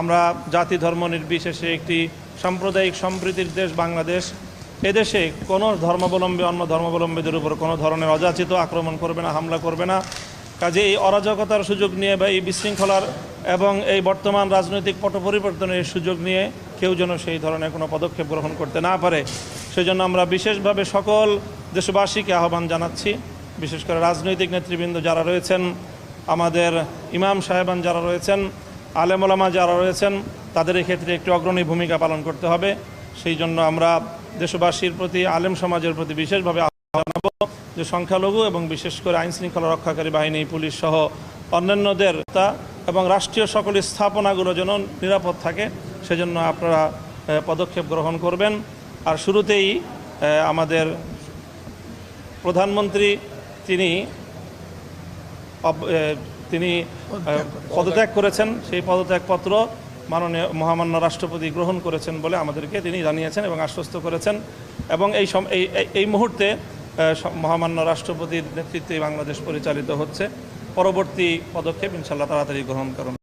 আমরা জাতি ধর্ম নির্বিশেষে একটি সাম্প্রদায়িক সম্প্রীতির দেশ বাংলাদেশ। এদেশে কোনো ধর্মাবলম্বী, অন্য ধর্মাবলম্বীদের উপর কোনো ধরনের অযাচিত আক্রমণ করবে না, হামলা করবে না। কাজে এই অরাজকতার সুযোগ নিয়ে বা এই বিশৃঙ্খলার এবং এই বর্তমান রাজনৈতিক পট পরিবর্তনের সুযোগ নিয়ে কেউ যেন সেই ধরনের কোনো পদক্ষেপ গ্রহণ করতে না পারে। সেজন্য আমরা বিশেষভাবে সকল দেশবাসীকে আহ্বান জানাচ্ছি, বিশেষ করে রাজনৈতিক নেতৃবৃন্দ যারা রয়েছেন, আমাদের ইমাম সাহেবান যারা রয়েছেন আলেমোলামা যারা রয়েছেন তাদের ক্ষেত্রে একটি অগ্রণী ভূমিকা পালন করতে হবে। সেই জন্য আমরা দেশবাসীর প্রতি, আলেম সমাজের প্রতি বিশেষভাবে আহ্বান জানাব যে সংখ্যালঘু এবং বিশেষ করে আইন শৃঙ্খলা রক্ষাকারী বাহিনী, পুলিশ সহ অন্যান্যদের তা এবং রাষ্ট্রীয় সকল স্থাপনাগুলো যেন নিরাপদ থাকে, সেজন্য আপনারা পদক্ষেপ গ্রহণ করবেন। আর শুরুতেই আমাদের প্রধানমন্ত্রী, তিনি তিনি পদত্যাগ করেছেন। সেই পদত্যাগপত্র মাননীয় মহামান্য রাষ্ট্রপতি গ্রহণ করেছেন বলে আমাদেরকে তিনি জানিয়েছেন এবং আশ্বস্ত করেছেন। এবং এই সম- এই, এই- এই মুহূর্তে মহামান্য রাষ্ট্রপতির নেতৃত্বে বাংলাদেশ পরিচালিত হচ্ছে। পরবর্তী পদক্ষেপ ইনশাল্লাহ তাড়াতাড়ি গ্রহণ করুন।